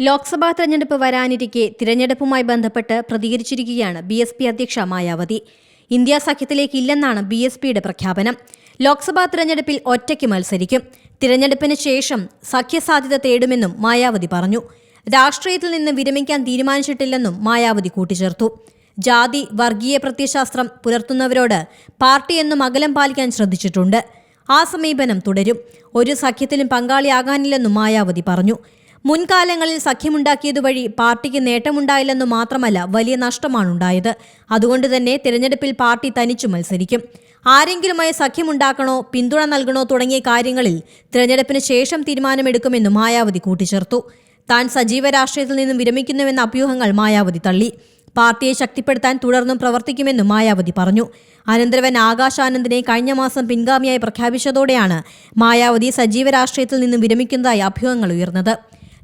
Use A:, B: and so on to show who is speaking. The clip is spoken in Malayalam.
A: ലോക്സഭാ തെരഞ്ഞെടുപ്പ് വരാനിരിക്കെ തിരഞ്ഞെടുപ്പുമായി ബന്ധപ്പെട്ട് പ്രതികരിച്ചിരിക്കുകയാണ് ബി എസ് പി അധ്യക്ഷ മായാവതി. ഇന്ത്യ സഖ്യത്തിലേക്ക് ഇല്ലെന്നാണ് ബി എസ് പിയുടെ പ്രഖ്യാപനം. ലോക്സഭാ തിരഞ്ഞെടുപ്പിൽ ഒറ്റയ്ക്ക് മത്സരിക്കും. തിരഞ്ഞെടുപ്പിന് ശേഷം സഖ്യസാധ്യത തേടുമെന്നും മായാവതി പറഞ്ഞു. രാഷ്ട്രീയത്തിൽ നിന്ന് വിരമിക്കാൻ തീരുമാനിച്ചിട്ടില്ലെന്നും മായാവതി കൂട്ടിച്ചേർത്തു. ജാതി വർഗീയ പ്രത്യശാസ്ത്രം പുലർത്തുന്നവരോട് പാർട്ടി എന്നും അകലം പാലിക്കാൻ ശ്രദ്ധിച്ചിട്ടുണ്ട്. ആ സമീപനം തുടരും. ഒരു സഖ്യത്തിലും പങ്കാളിയാകാനില്ലെന്നും മായാവതി പറഞ്ഞു. മുൻകാലങ്ങളിൽ സഖ്യമുണ്ടാക്കിയതുവഴി പാർട്ടിക്ക് നേട്ടമുണ്ടായില്ലെന്നു മാത്രമല്ല വലിയ നഷ്ടമാണുണ്ടായത്. അതുകൊണ്ട് തന്നെ തിരഞ്ഞെടുപ്പിൽ പാർട്ടി തനിച്ചു മത്സരിക്കും. ആരെങ്കിലുമായി സഖ്യമുണ്ടാക്കണോ പിന്തുണ നൽകണോ തുടങ്ങിയ കാര്യങ്ങളിൽ തിരഞ്ഞെടുപ്പിന് ശേഷം തീരുമാനമെടുക്കുമെന്നും മായാവതി കൂട്ടിച്ചേർത്തു. താൻ സജീവ രാഷ്ട്രീയത്തിൽ നിന്നും വിരമിക്കുന്നുവെന്ന അഭ്യൂഹങ്ങൾ മായാവതി തള്ളി. പാർട്ടിയെ ശക്തിപ്പെടുത്താൻ തുടർന്നും പ്രവർത്തിക്കുമെന്നും മായാവതി പറഞ്ഞു. അനന്തരവൻ ആകാശ് ആനന്ദിനെ കഴിഞ്ഞ മാസം പിൻഗാമിയായി പ്രഖ്യാപിച്ചതോടെയാണ് മായാവതി സജീവ രാഷ്ട്രീയത്തിൽ നിന്നും വിരമിക്കുന്നതായി അഭ്യൂഹങ്ങൾ ഉയർന്നത്.